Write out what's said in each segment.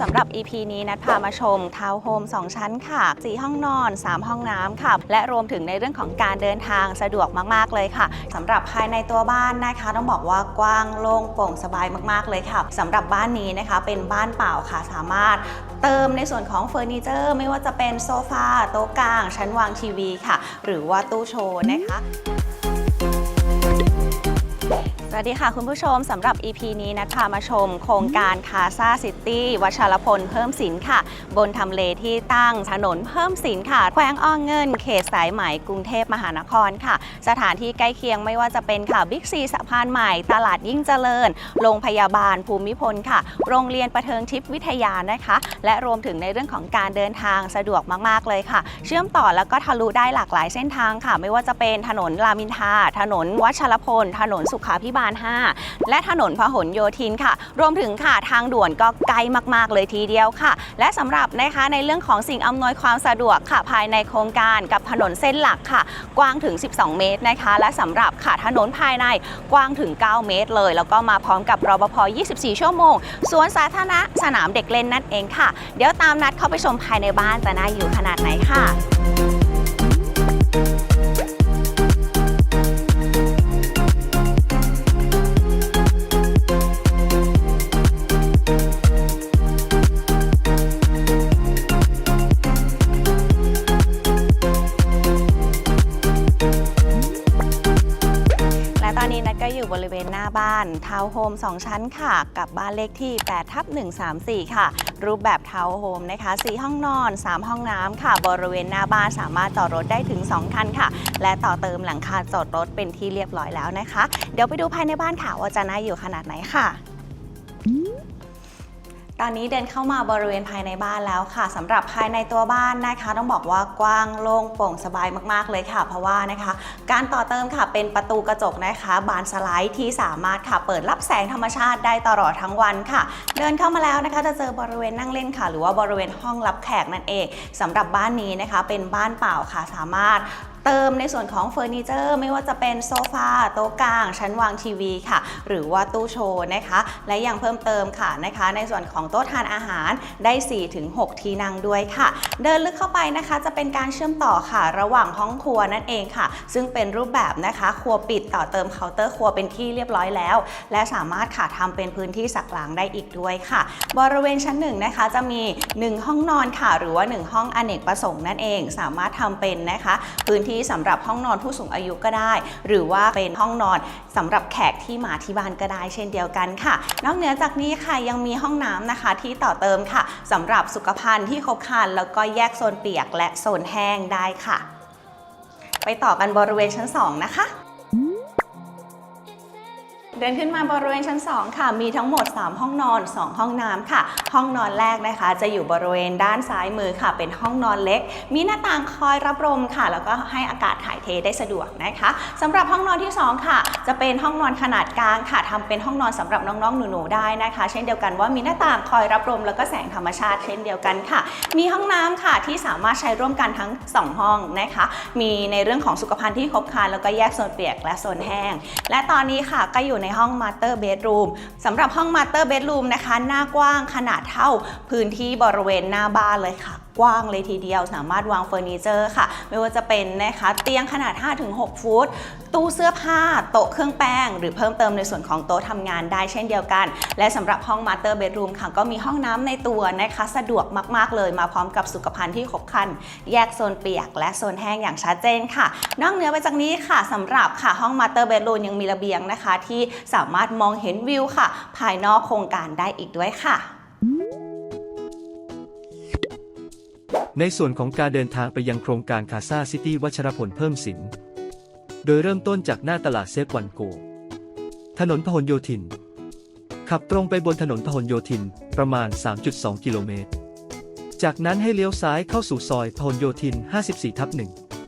สำหรับ EP นี้นัดพามาชมทาวน์โฮม 2 ชั้นค่ะ 4 ห้องนอน 3 ห้องน้ำค่ะ และรวมถึงในเรื่องของการเดินทางสะดวกมากๆเลยค่ะสำหรับภายในตัวบ้านนะคะ ต้องบอกว่ากว้างโล่งโปร่งสบายมากๆเลยค่ะสำหรับบ้านนี้นะคะ เป็นบ้านเปล่าค่ะสามารถเติมในส่วนของเฟอร์นิเจอร์ ไม่ว่าจะเป็นโซฟาโต๊ะกลาง ชั้นวางทีวีค่ะ หรือว่าตู้โชว์นะคะ วัสดีค่ะคุณผู้ชมสำหรับ EP นี้นัดพามาชมโครงการคาซาซิตี้วัชรพลเพิ่มสินค่ะ บนทำเลที่ตั้งถนนเพิ่มสินค่ะ แขวงอ้องเงิน เขตสายไหมกรุงเทพมหานครค่ะ สถานที่ใกล้เคียงไม่ว่าจะเป็นค่ะบิ๊กซีสะพานใหม่ ตลาดยิ่งเจริญ โรงพยาบาลภูมิพลค่ะ โรงเรียนประเทิงทิพย์วิทยานะคะ และรวมถึงในเรื่องของการเดินทางสะดวกมาก ๆ เลยค่ะ เชื่อมต่อแล้วก็ทะลุได้หลากหลายเส้นทางค่ะ ไม่ว่าจะเป็นถนนรามินทาถนนวัชรพล ถนนสุขาพิบาล5 และถนนพหลโยธินค่ะ รวมถึงค่ะทางด่วนก็ใกล้มาก ๆ เลยทีเดียวค่ะ และสำหรับนะคะในเรื่องของสิ่งอำนวยความสะดวกค่ะภายในโครงการกับถนนเส้นหลักค่ะ กว้างถึง 12 เมตรนะคะ และสำหรับค่ะถนนภายในกว้างถึง 9 เมตรเลย แล้วก็มาพร้อมกับรปภ 24 ชั่วโมงสวนสาธารณะสนามเด็กเล่นนั่นเองค่ะ เดี๋ยวตามนัดเข้าไปชมภายในบ้านจะน่าอยู่ขนาดไหนค่ะและ อยู่บริเวณหน้าบ้านทาวน์โฮม2 ชั้นค่ะ กับบ้านเลขที่8ทับ134 ค่ะ รูปแบบทาวน์โฮมนะคะ 4 ห้องนอน 3 ห้องน้ำค่ะ บริเวณหน้าบ้านสามารถจอดรถได้ถึง 2 คันค่ะ และต่อเติมหลังคาจอดรถเป็นที่เรียบร้อยแล้วนะคะ เดี๋ยวไปดูภายในบ้านค่ะว่าจะน่าอยู่ขนาดไหนค่ะ ตอนนี้เดินเข้ามาบริเวณภายในบ้านแล้วค่ะสำหรับภายในตัวบ้านนะคะ ต้องบอกว่ากว้างโล่งโปร่งสบายมากๆเลยค่ะ เพราะว่านะคะ การต่อเติมค่ะเป็นประตูกระจกนะคะ บานสไลด์ที่สามารถค่ะเปิดรับแสงธรรมชาติได้ตลอดทั้งวันค่ะ เดินเข้ามาแล้วนะคะ จะเจอบริเวณนั่งเล่นค่ะ หรือว่าบริเวณห้องรับแขกนั่นเองสำหรับบ้านนี้นะคะ เป็นบ้านเปล่าค่ะสามารถ เติมในส่วนของเฟอร์นิเจอร์ไม่ว่าจะเป็นโซฟาโต๊ะกลาง ชั้นวางทีวีค่ะ หรือว่าตู้โชว์นะคะ และยังเพิ่มเติมค่ะนะคะ ในส่วนของโต๊ะทานอาหารได้ 4-6 ที่นั่งด้วยค่ะ เดินลึกเข้าไปนะคะจะเป็นการเชื่อมต่อค่ะ ระหว่างห้องครัวนั่นเองค่ะ ซึ่งเป็นรูปแบบนะคะครัวปิดต่อเติมเคาน์เตอร์ครัวเป็นที่เรียบร้อยแล้ว และสามารถค่ะทำเป็นพื้นที่สักล้างได้อีกด้วยค่ะ บริเวณชั้นหนึ่งนะคะจะมี 1 ห้องนอนค่ะ หรือว่า 1 ห้องอเนกประสงค์นั่นเอง สามารถทำเป็นนะคะ พื้นที่สำหรับห้องนอนผู้สูงอายุก็ได้ หรือว่าเป็นห้องนอนสำหรับแขกที่มาที่บ้านก็ได้ เช่นเดียวกันค่ะ นอกเหนือจากนี้ค่ะยังมีห้องน้ำนะคะที่ต่อเติมค่ะสำหรับสุขภัณฑ์ที่ครบครันแล้วก็แยกโซนเปียกและโซนแห้งได้ค่ะ ไปต่อกันบริเวณชั้น 2 นะคะ เดินขึ้นมาบริเวณชั้น 2 ค่ะ มีทั้งหมด 3 ห้องนอน 2 ห้องน้ำค่ะ ห้องนอนแรกนะคะ จะอยู่บริเวณด้านซ้ายมือค่ะ เป็นห้องนอนเล็ก มีหน้าต่างคอยรับลมค่ะ แล้วก็ให้อากาศถ่ายเทได้สะดวกนะคะสำหรับห้องนอนที่ 2 ค่ะ จะเป็นห้องนอนขนาดกลางค่ะทำเป็นห้องนอนสำหรับน้องๆหนูๆได้นะคะ เช่นเดียวกันว่ามีหน้าต่างคอยรับลมแล้วก็แสงธรรมชาติเช่นเดียวกันค่ะ มีห้องน้ำค่ะที่สามารถใช้ร่วมกันทั้ง 2 ห้องนะคะ มีในเรื่องของสุขภัณฑ์ที่ครบครันแล้วก็แยกโซนเปียกและโซนแห้ง และตอนนี้ค่ะก็อยู่ในห้อง Master Bedroom สำหรับห้อง Master Bedroom นะคะ หน้ากว้างขนาดเท่าพื้นที่บริเวณหน้าบ้านเลยค่ะ กว้างเลยทีเดียว สามารถวางเฟอร์นิเจอร์ค่ะ ไม่ว่าจะเป็นนะคะเตียงขนาด 5-6 ฟุต ตู้เสื้อผ้า โต๊ะเครื่องแป้ง หรือเพิ่มเติมในส่วนของโต๊ะทำงานได้เช่นเดียวกัน และสำหรับห้อง Master Bedroom ค่ะ ก็มีห้องน้ำในตัวนะคะ สะดวกมากๆเลยมาพร้อมกับสุขภัณฑ์ที่ครบครัน แยกโซนเปียก และโซนแห้งอย่างชัดเจนค่ะ นอกเหนือไปจากนี้ค่ะสำหรับค่ะห้อง Master Bedroom ยังมีระเบียงนะคะ ที่สามารถมองเห็นวิวค่ะ ภายนอกโครงการได้อีกด้วยค่ะ ในส่วนของการเดินทางไปยังโครงการคาซาซิตี้วัชรพลเพิ่มสิน โดยเริ่มต้นจากหน้าตลาดเซฟวันโก ถนนพหลโยธิน ขับตรงไปบนถนนพหลโยธินประมาณ 3.2 กิโลเมตร จากนั้นให้เลี้ยวซ้ายเข้าสู่ซอยพหลโยธิน 54 ทับ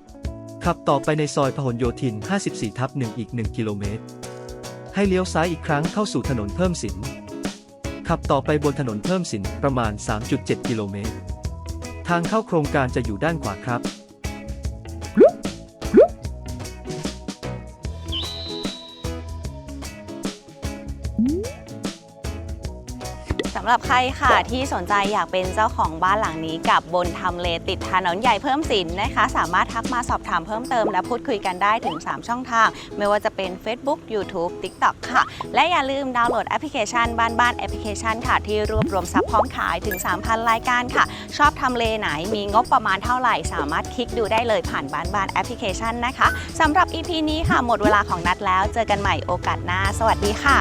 1ขับต่อไปในซอยพหลโยธิน 54 ทับ1อีก 1 กิโลเมตร ให้เลี้ยวซ้ายอีกครั้งเข้าสู่ถนนเพิ่มสิน ขับต่อไปบนถนนเพิ่มสินประมาณ 3.7 กิโลเมตร ทางเข้าโครงการจะอยู่ด้านขวาครับ สำหรับใครค่ะที่สนใจอยากเป็นเจ้าของบ้านหลังนี้กับบนทำเลติดถนนใหญ่เพิ่มสินนะคะ สามารถทักมาสอบถามเพิ่มเติมและพูดคุยกันได้ถึง 3 ช่องทาง ไม่ว่าจะเป็น Facebook YouTube TikTok ค่ะ และอย่าลืมดาวน์โหลดแอปพลิเคชัน บ้านบ้านแอปพลิเคชันค่ะ ที่รวบรวมซับพร้อมขายถึง 3,000 รายการค่ะ ชอบทำเลไหนมีงบประมาณเท่าไหร่ สามารถคลิกดูได้เลยผ่านบ้านบ้านแอปพลิเคชันนะคะสำหรับ EP นี้ค่ะหมดเวลาของนัดแล้ว เจอกันใหม่โอกาสหน้า สวัสดีค่ะ